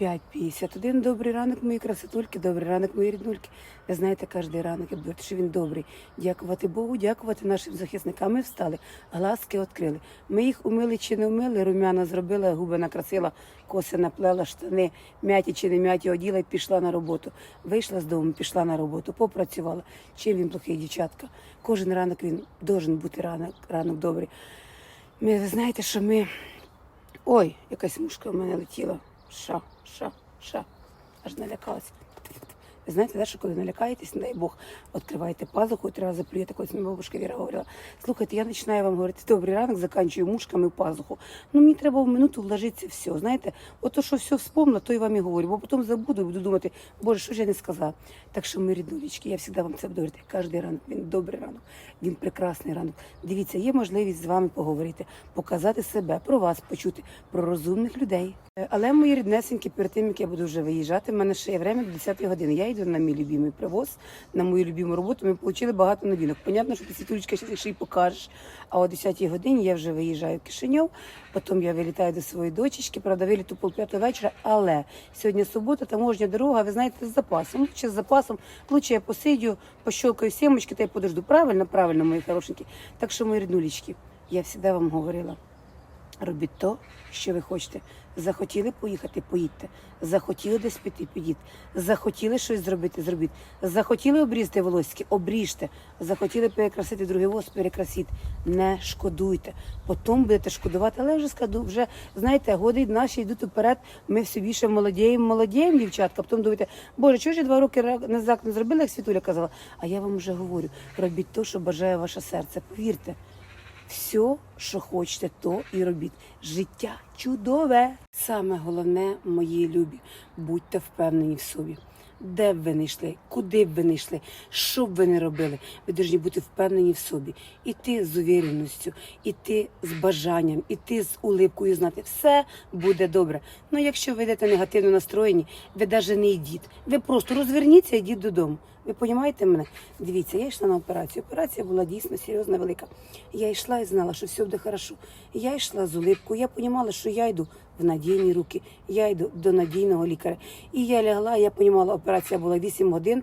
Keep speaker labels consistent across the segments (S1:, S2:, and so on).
S1: 5.51. Добрий ранок, мої красотульки, добрий ранок, мої ріднульки. Ви знаєте, кожен ранок я що він добрий. Дякувати Богу, дякувати нашим захисникам. Ми встали, глазки відкрили. Ми їх умили чи не умили, румяна зробила, губи накрасила, коси наплела, штани, м'яті чи не м'яті оділа і пішла на роботу. Вийшла з дому, пішла на роботу, попрацювала. Чим він плохий, дівчатка? Кожен ранок він должен бути ранок, ранок добрий. Ми, ви знаєте, що ми. Ой, якась мушка в мене летіла. Ша, ша, ша. Аж налякалася. Знаєте, да, що коли налякаєтесь, не дай Бог, відкриваєте пазуху, і треба заплюєте, колись мені бабушка Віра говорила. Слухайте, я починаю вам говорити, добрий ранок, заканчую мушками в пазуху. Ну мені треба в минуту вложитися все. Знаєте, ото що все вспомнила, то і вам і говорю. Бо потім забуду і буду думати, боже, що ж я не сказала. Так що, ми ріднулечки, я завжди вам це буду говорити. Кожен ранок він добрий ранок, він прекрасний ранок. Дивіться, є можливість з вами поговорити, показати себе, про вас почути, про розумних людей. Е, Але мої ріднесенькі, перед тим як я буду вже виїжджати, в мене ще є время до 10 години. Я йду на мій любимий привоз, на мою любиму роботу. Ми отримали багато новинок. Понятно, що ти світулечка ще ще й покажеш. А о 10-й годині я вже виїжджаю в Кишиньов, потім я вилітаю до своєї дочечки, правда, виліту п'ятого вечора. Але сьогодні субота, таможня дорога, ви знаєте, з запасом. Лучше з запасом, лучше я посидю, пощолкаю сімочки та й подожду. Правильно, правильно, мої хорошенькі. Так що, мої ріднулечки, я завжди вам говорила. Робіть то, що ви хочете. Захотіли поїхати, поїдьте. Захотіли десь піти, підіть. Захотіли щось зробити, зробіть. Захотіли обрізати волосики, обріжте. Захотіли перекрасити другий волос, перекрасіть. Не шкодуйте. Потім будете шкодувати, але вже скажу, вже знаєте, годи наші йдуть вперед. Ми все більше молодіємо, молодіємо, дівчатка. Потім думаєте, боже, чого ж я два роки назад не зробила, як Світуля казала. А я вам вже говорю: робіть то, що бажає ваше серце. Повірте. Все, що хочете, то і робіть. Життя чудове. Саме головне, мої любі, будьте впевнені в собі. Де б ви не йшли, куди б ви не йшли, що б ви не робили, ви повинні бути впевнені в собі. Іти з увіреністю, іти з бажанням, іти з улипкою, знати, все буде добре. Ну якщо ви йдете негативно настроєні, ви навіть не йдіть. Ви просто розверніться і йдіть додому. Ви розумієте мене? Дивіться, я йшла на операцію. Операція була дійсно серйозна, велика. Я йшла і знала, що все буде хорошо. Я йшла з улипкою, я розуміла, що я йду в надійні руки, я йду до надійного лікаря. І я лягла, я розуміла, операція була 8 годин.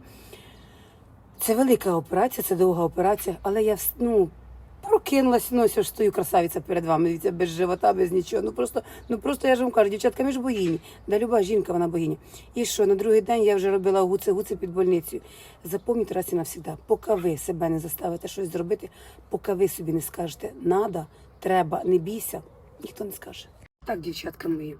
S1: Це велика операція, це довга операція, але я ну, прокинулася, ну стою красавиця перед вами, без живота, без нічого. Ну просто, ну просто я ж вам кажу, дівчатка, ми ж богині. Да люба жінка, вона богиня. І що, на другий день я вже робила гуци гуци під больницею. Запам'ятайте раз і навсігда, поки ви себе не заставите щось зробити, поки ви собі не скажете надо, треба, не бійся, ніхто не скаже. Так, дівчатка мої.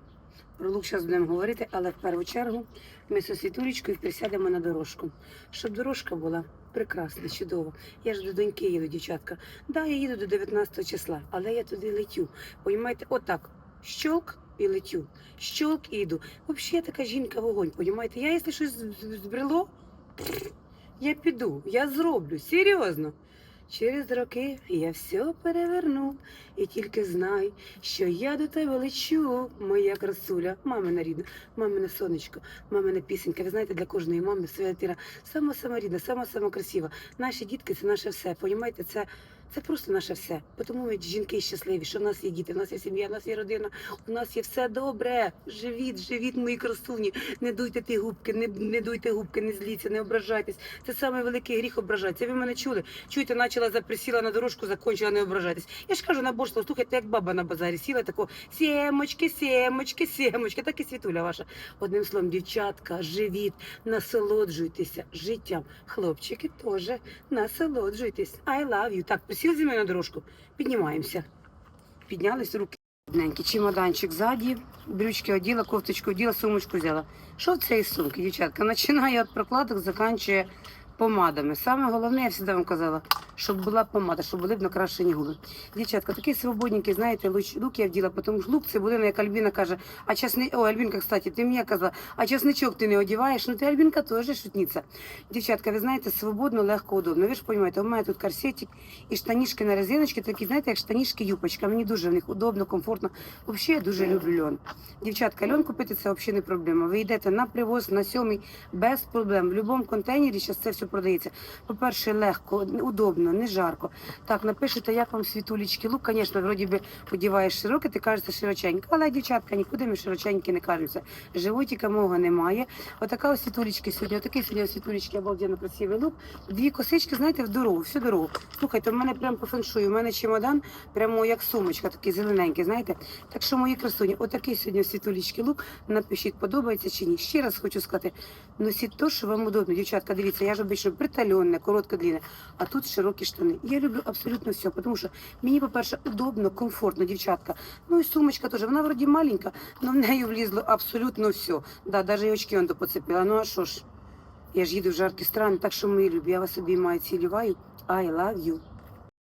S1: Про лук зараз будемо говорити, але в першу чергу ми з світулечкою присядемо на дорожку. Щоб дорожка була прекрасна, чудова. Я ж до доньки їду, дівчатка. Да, я їду до 19 числа, але я туди летю. Понімаєте, отак. Щолк і летю. Щолк і йду. Взагалі я така жінка вогонь, понімаєте? Я, якщо щось збрело, я піду, я зроблю, серйозно. Через роки я все переверну і тільки знай, що я до тебе лечу, моя красуля, мамина рідна, мамине сонечко, мамина пісенька. Ви знаєте, для кожної мами своя тира сама сама рідна, сама сама красива. Наші дітки це наше все. Понімаєте, це. Це просто наше все. Тому ми жінки щасливі, що в нас є діти, в нас є сім'я, в нас є родина, у нас є все добре. Живіть, живіть, мої красуні. Не дуйте ті губки, не, не дуйте губки, не зліться, не ображайтесь. Це саме великий гріх ображатися. Ви мене чули? Чуєте, почала заприсіла на дорожку, закончила не ображатись. Я ж кажу, наборство, слухайте, як баба на базарі сіла, тако сімочки, сімочки, сімочки, так і світуля ваша. Одним словом, дівчатка, живіть, насолоджуйтеся життям. Хлопчики теж насолоджуйтесь. I love you. Так, присіли зі мною на дорожку, піднімаємося. Піднялись руки. Одненький чемоданчик ззаді, брючки оділа, кофточку оділа, сумочку взяла. Що в цій сумці, дівчатка? Починає від прокладок, заканчує помадами. Саме головне, я завжди вам казала, щоб була помада, щоб були б накрашені губи. Дівчатка, такі свободненькі, знаєте, лук я вділа, тому що лук це буде, як Альбіна каже, а часни... О, Альбінка, кстати, ти мені казала, а часничок ти не одіваєш, ну ти Альбінка теж шутниця. Дівчатка, ви знаєте, свободно, легко, удобно. Ви ж розумієте, у мене тут корсетик і штанішки на резиночки, такі, знаєте, як штанішки юпочка. Мені дуже в них удобно, комфортно. Взагалі, я дуже люблю льон. Дівчатка, льон купити це взагалі не проблема. Ви йдете на привоз, на сьомий, без проблем. В будь-якому контейнері зараз це все все продається. По-перше, легко, удобно, не жарко. Так, напишете, як вам світулічки лук, звісно, вроді би одіваєш широке, ти кажешся широченько. Але, дівчатка, нікуди ми широченькі не кажемося. Животика мого немає. Отака ось світулечки сьогодні, отакий сьогодні у світулечки обалденно красивий лук. Дві косички, знаєте, в дорогу, всю дорогу. Слухайте, в мене прям по феншую, у мене чемодан, прямо як сумочка, такий зелененький, знаєте. Так що, мої красуні, отакий сьогодні у світулечки лук. Напишіть, подобається чи ні. Ще раз хочу сказати, носіть то, що вам удобно. Дівчатка, дивіться, я ж обично притальонне, коротке, длинне, а тут широкі штани. Я люблю абсолютно все, тому що мені, по-перше, удобно, комфортно, дівчатка. Ну і сумочка теж, вона вроді маленька, але в неї влізло абсолютно все. Да, навіть очки он поцепила. Ну а що ж? Я ж їду в жаркі страни, так що мої любі, я вас обіймаю, цілюваю. I love you.